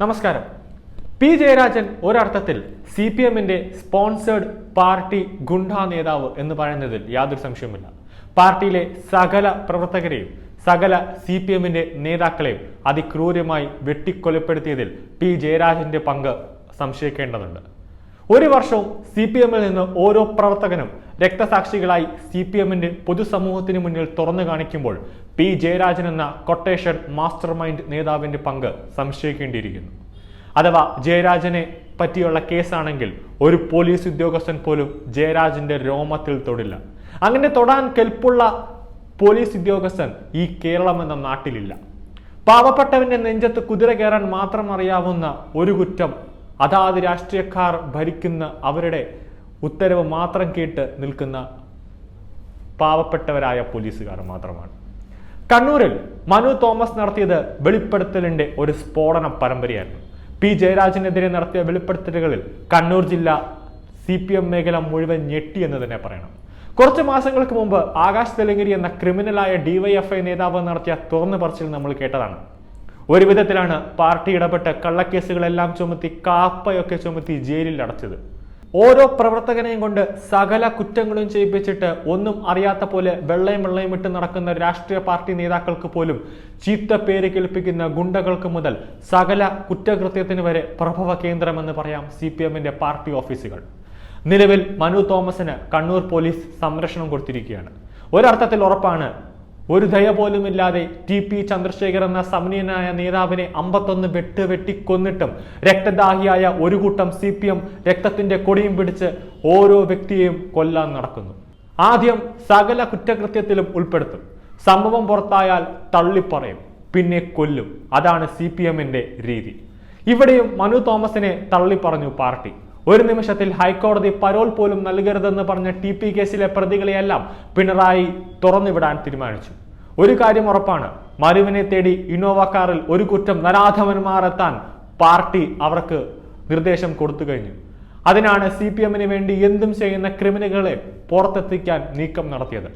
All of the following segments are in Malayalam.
നമസ്കാരം. പി ജയരാജൻ ഒരർത്ഥത്തിൽ സി പി എമ്മിന്റെ സ്പോൺസേഡ് പാർട്ടി ഗുണ്ടാ നേതാവ് എന്ന് പറയുന്നതിൽ യാതൊരു സംശയവുമില്ല. പാർട്ടിയിലെ സകല പ്രവർത്തകരെയും സകല സി പി എമ്മിന്റെ നേതാക്കളെയും അതിക്രൂരമായി വെട്ടിക്കൊലപ്പെടുത്തിയതിൽ പി ജയരാജന്റെ പങ്ക് സംശയിക്കേണ്ടതുണ്ട്. ഒരു വർഷവും സി പി എമ്മിൽ നിന്ന് ഓരോ പ്രവർത്തകനും രക്തസാക്ഷികളായി സി പി എമ്മിന്റെ പൊതുസമൂഹത്തിന് മുന്നിൽ തുറന്നു കാണിക്കുമ്പോൾ പി ജയരാജൻ എന്ന കൊട്ടേഷൻ മാസ്റ്റർ മൈൻഡ് നേതാവിന്റെ പങ്ക് സംശയിക്കേണ്ടിയിരിക്കുന്നു. അഥവാ ജയരാജനെ പറ്റിയുള്ള കേസാണെങ്കിൽ ഒരു പോലീസ് ഉദ്യോഗസ്ഥൻ പോലും ജയരാജന്റെ രോമത്തിൽ തൊടില്ല. അങ്ങനെ തൊടാൻ കെൽപ്പുള്ള പോലീസ് ഉദ്യോഗസ്ഥൻ ഈ കേരളം എന്ന നാട്ടിലില്ല. പാവപ്പെട്ടവന്റെ നെഞ്ചത്ത് കുതിര കയറാൻ മാത്രം അറിയാവുന്ന ഒരു കുറ്റം അതാത് രാഷ്ട്രീയക്കാർ ഭരിക്കുന്ന അവരുടെ ഉത്തരവ് മാത്രം കേട്ട് നിൽക്കുന്ന പാവപ്പെട്ടവരായ പോലീസുകാർ മാത്രമാണ്. കണ്ണൂരിൽ മനു തോമസ് നടത്തിയത് വെളിപ്പെടുത്തലിന്റെ ഒരു സ്ഫോടന പരമ്പരയായിരുന്നു. പി ജയരാജനെതിരെ നടത്തിയ വെളിപ്പെടുത്തലുകളിൽ കണ്ണൂർ ജില്ല സി പി എം മേഖല മുഴുവൻ ഞെട്ടി എന്ന് തന്നെ പറയണം. കുറച്ച് മാസങ്ങൾക്ക് മുമ്പ് ആകാശ് തെലങ്കരി എന്ന ക്രിമിനലായ ഡിവൈഎഫ്ഐ നേതാവ് നടത്തിയ തുറന്നു പറച്ചിൽ നമ്മൾ കേട്ടതാണ്. ഒരു വിധത്തിലാണ് പാർട്ടി ഇടപെട്ട് കള്ളക്കേസുകളെല്ലാം ചുമത്തി കാപ്പയൊക്കെ ചുമത്തി ജയിലിൽ അടച്ചത്. ഓരോ പ്രവർത്തകനെയും കൊണ്ട് സകല കുറ്റങ്ങളും ചെയ്യിപ്പിച്ചിട്ട് ഒന്നും അറിയാത്ത പോലെ വെള്ളയും വെള്ളയും ഇട്ട് നടക്കുന്ന രാഷ്ട്രീയ പാർട്ടി നേതാക്കൾക്ക് പോലും ചീത്ത പേര് കേൾപ്പിക്കുന്ന ഗുണ്ടകൾക്ക് മുതൽ സകല കുറ്റകൃത്യത്തിന് വരെ പ്രഭവ കേന്ദ്രമെന്ന് പറയാം സി പി എമ്മിന്റെ പാർട്ടി ഓഫീസുകൾ. നിലവിൽ മനു തോമസിന് കണ്ണൂർ പോലീസ് സംരക്ഷണം കൊടുത്തിരിക്കുകയാണ്. ഒരർത്ഥത്തിൽ ഉറപ്പാണ് ഒരു ദയ പോലുമില്ലാതെ ടി പി ചന്ദ്രശേഖർ എന്ന സമനീയനായ നേതാവിനെ അമ്പത്തൊന്ന് വെട്ട് വെട്ടിക്കൊന്നിട്ടും രക്തദാഹിയായ ഒരു കൂട്ടം സി പി എം രക്തത്തിന്റെ കൊടിയും പിടിച്ച് ഓരോ വ്യക്തിയെയും കൊല്ലാൻ നടക്കുന്നു. ആദ്യം സകല കുറ്റകൃത്യത്തിലും ഉൾപ്പെടുത്തും. സംഭവം പുറത്തായാൽ തള്ളിപ്പറയും. പിന്നെ കൊല്ലും. അതാണ് സി പി എമ്മിന്റെ രീതി. ഇവിടെയും മനു തോമസിനെ തള്ളിപ്പറഞ്ഞു പാർട്ടി. ഒരു നിമിഷത്തിൽ ഹൈക്കോടതി പരോൾ പോലും നൽകരുതെന്ന് പറഞ്ഞ ടി പി കേസിലെ പ്രതികളെയെല്ലാം പിണറായി തുറന്നുവിടാൻ തീരുമാനിച്ചു. ഒരു കാര്യം ഉറപ്പാണ് മരുവിനെ തേടി ഇന്നോവ കാറിൽ ഒരു കുറ്റം നരാധവന്മാർ എത്താൻ പാർട്ടി അവർക്ക് നിർദ്ദേശം കൊടുത്തു കഴിഞ്ഞു. അതിനാണ് സി പി എമ്മിന് വേണ്ടി എന്തും ചെയ്യുന്ന ക്രിമിനലുകളെ പുറത്തെത്തിക്കാൻ നീക്കം നടത്തിയത്.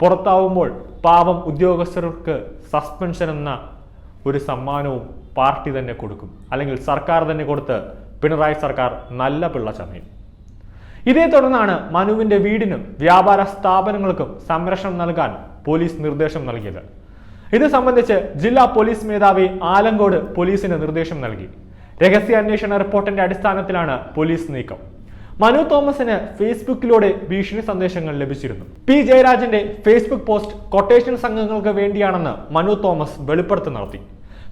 പുറത്താവുമ്പോൾ പാവം ഉദ്യോഗസ്ഥർക്ക് സസ്പെൻഷൻ എന്ന ഒരു സമ്മാനവും പാർട്ടി തന്നെ കൊടുക്കും. അല്ലെങ്കിൽ സർക്കാർ തന്നെ കൊടുത്ത് പിണറായി സർക്കാർ നല്ല പിള്ള ചമയും. ഇതേ തുടർന്നാണ് മനുവിന്റെ വീടിനും വ്യാപാര സ്ഥാപനങ്ങൾക്കും സംരക്ഷണം നൽകാൻ പോലീസ് നിർദ്ദേശം നൽകിയത്. ഇത് സംബന്ധിച്ച് ജില്ലാ പോലീസ് മേധാവി ആലങ്കോട് പോലീസിന് നിർദ്ദേശം നൽകി. രഹസ്യാന്വേഷണ റിപ്പോർട്ടിന്റെ അടിസ്ഥാനത്തിലാണ് പോലീസ് നീക്കം. മനു തോമസിന് ഫേസ്ബുക്കിലൂടെ ഭീഷണി സന്ദേശങ്ങൾ ലഭിച്ചിരുന്നു. പി ജയരാജന്റെ ഫേസ്ബുക്ക് പോസ്റ്റ് കൊട്ടേഷൻ സംഘങ്ങൾക്ക് വേണ്ടിയാണെന്ന് മനു തോമസ് വെളിപ്പെടുത്തി നടത്തി.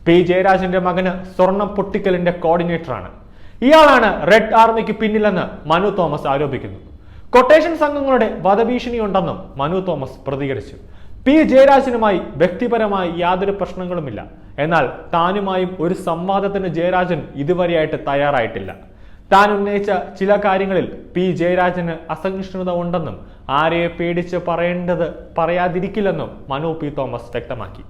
പി ജയരാജന്റെ മകന് സ്വർണം പൊട്ടിക്കലിന്റെ കോർഡിനേറ്ററാണ്. ഇയാളാണ് റെഡ് ആർമിക്ക് പിന്നിലെന്ന് മനു തോമസ് ആരോപിക്കുന്നു. കൊട്ടേഷൻ സംഘങ്ങളുടെ വധഭീഷണിയുണ്ടെന്നും മനു തോമസ് പ്രതികരിച്ചു. പി ജയരാജനുമായി വ്യക്തിപരമായി യാതൊരു പ്രശ്നങ്ങളുമില്ല. എന്നാൽ താനുമായും ഒരു സംവാദത്തിന് ജയരാജൻ ഇതുവരെയായിട്ട് തയ്യാറായിട്ടില്ല. താൻ ഉന്നയിച്ച ചില കാര്യങ്ങളിൽ പി ജയരാജന് അസഹിഷ്ണുത ഉണ്ടെന്നും ആരെയെ പേടിച്ച് പറയേണ്ടത് പറയാതിരിക്കില്ലെന്നും മനു പി തോമസ് വ്യക്തമാക്കി.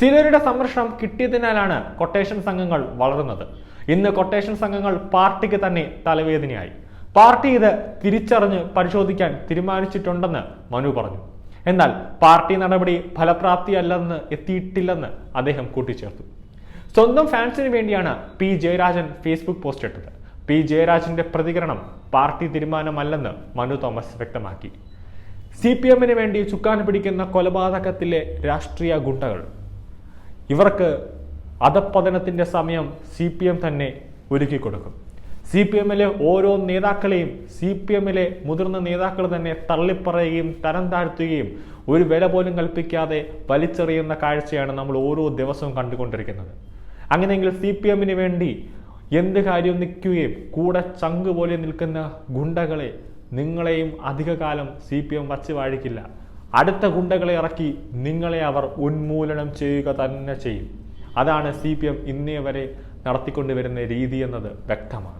ചിലരുടെ സംരക്ഷണം കിട്ടിയതിനാലാണ് കൊട്ടേഷൻ സംഘങ്ങൾ വളർന്നത്. ഇന്ന് കൊട്ടേഷൻ സംഘങ്ങൾ പാർട്ടിക്ക് തന്നെ തലവേദനയായി. പാർട്ടി ഇത് തിരിച്ചറിഞ്ഞ് പരിശോധിക്കാൻ തീരുമാനിച്ചിട്ടുണ്ടെന്ന് മനു പറഞ്ഞു. എന്നാൽ പാർട്ടി നടപടി ഫലപ്രാപ്തിയല്ലെന്ന് എത്തിയിട്ടില്ലെന്ന് അദ്ദേഹം കൂട്ടിച്ചേർത്തു. സ്വന്തം ഫാൻസിന് വേണ്ടിയാണ് പി ജയരാജൻ ഫേസ്ബുക്ക് പോസ്റ്റ് ഇട്ടത്. പി ജയരാജന്റെ പ്രതികരണം പാർട്ടി തീരുമാനമല്ലെന്ന് മനു തോമസ് വ്യക്തമാക്കി. സി പി എമ്മിന് വേണ്ടി ചുക്കാൻ പിടിക്കുന്ന കൊലപാതകത്തിലെ രാഷ്ട്രീയ ഗുണ്ടകൾ. ഇവർക്ക് അധപ്പതനത്തിന്റെ സമയം സി പി എം തന്നെ ഒരുക്കി കൊടുക്കും. സി പി എമ്മിലെ ഓരോ നേതാക്കളെയും സി പി എമ്മിലെ മുതിർന്ന നേതാക്കൾ തന്നെ തള്ളിപ്പറയുകയും തരം താഴ്ത്തുകയും ഒരു വില പോലും കൽപ്പിക്കാതെ വലിച്ചെറിയുന്ന കാഴ്ചയാണ് നമ്മൾ ഓരോ ദിവസവും കണ്ടുകൊണ്ടിരിക്കുന്നത്. അങ്ങനെയെങ്കിൽ സി പി എമ്മിന് വേണ്ടി എന്ത് കാര്യവും നിൽക്കുകയും കൂടെ ചങ്ക് പോലെ നിൽക്കുന്ന ഗുണ്ടകളെ നിങ്ങളെയും അധികകാലം സി പി എം വച്ച് വാഴിക്കില്ല. അടുത്ത ഗുണ്ടകളെ ഇറക്കി നിങ്ങളെ അവർ ഉന്മൂലനം ചെയ്യുക തന്നെ ചെയ്യും. അതാണ് സി പി എം ഇന്നേ വരെ നടത്തിക്കൊണ്ടുവരുന്ന രീതി എന്നത് വ്യക്തമാണ്.